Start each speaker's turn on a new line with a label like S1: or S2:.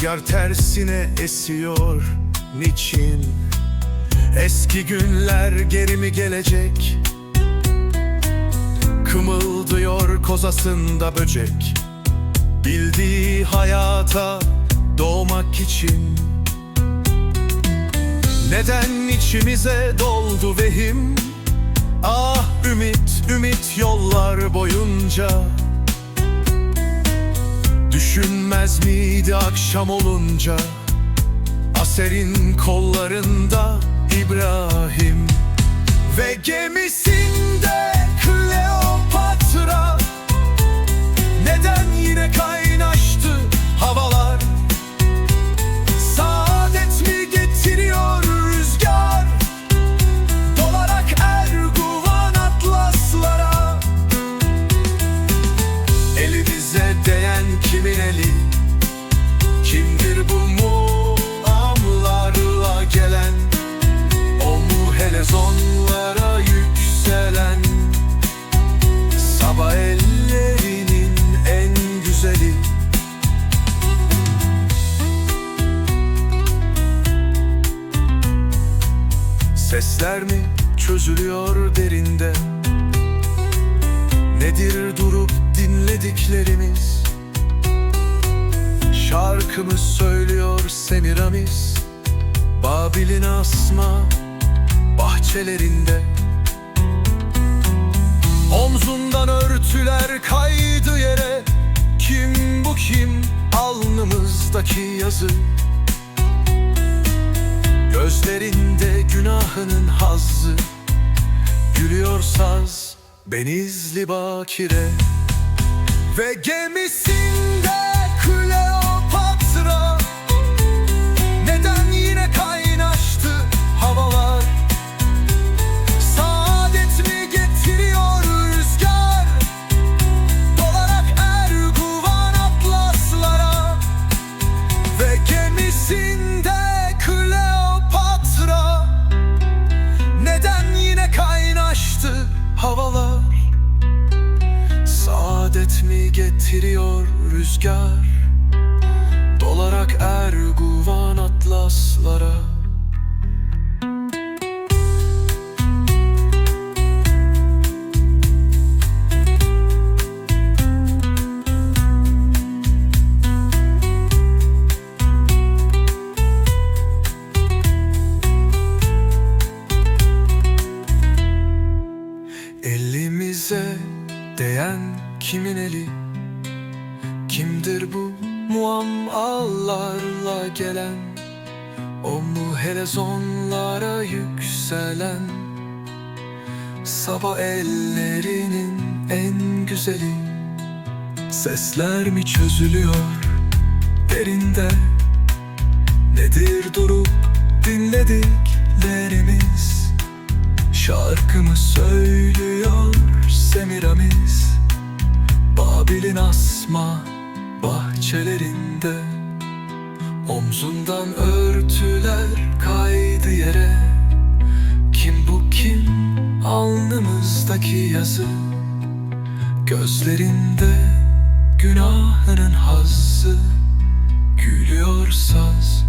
S1: Rüzgar tersine esiyor niçin? Eski günler geri mi gelecek? Kımıldıyor kozasında böcek. Bildiği hayata doğmak için. Neden içimize doldu vehim? Ah ümit ümit yollar boyunca Düşünmez miydi akşam olunca? Aser'in kollarında İbrahim Sesler mi çözülüyor derinde? Nedir durup dinlediklerimiz? Şarkımı söylüyor Semiramis? Babil'in asma bahçelerinde. Omzundan örtüler kaydı yere. Kim bu kim? Alnımızdaki yazı Gözlerinde günahının hazzı. Gülüyor saz benizli bakire. Ve gemisinde Saadet mi getiriyor rüzgar? Dolarak Erguvan atlaslara. Elimize değen kimin eli? Kimdir bu muammallarla gelen? O mu helezonlara yükselen? Sabah ellerinin en güzeli. Sesler mi çözülüyor derinde? Nedir durup dinlediklerimiz Omzundan örtüler kaydı yere. Kim bu kim? Alnımızdaki yazı. Gözlerinde günahının hazzı. Gülüyor saz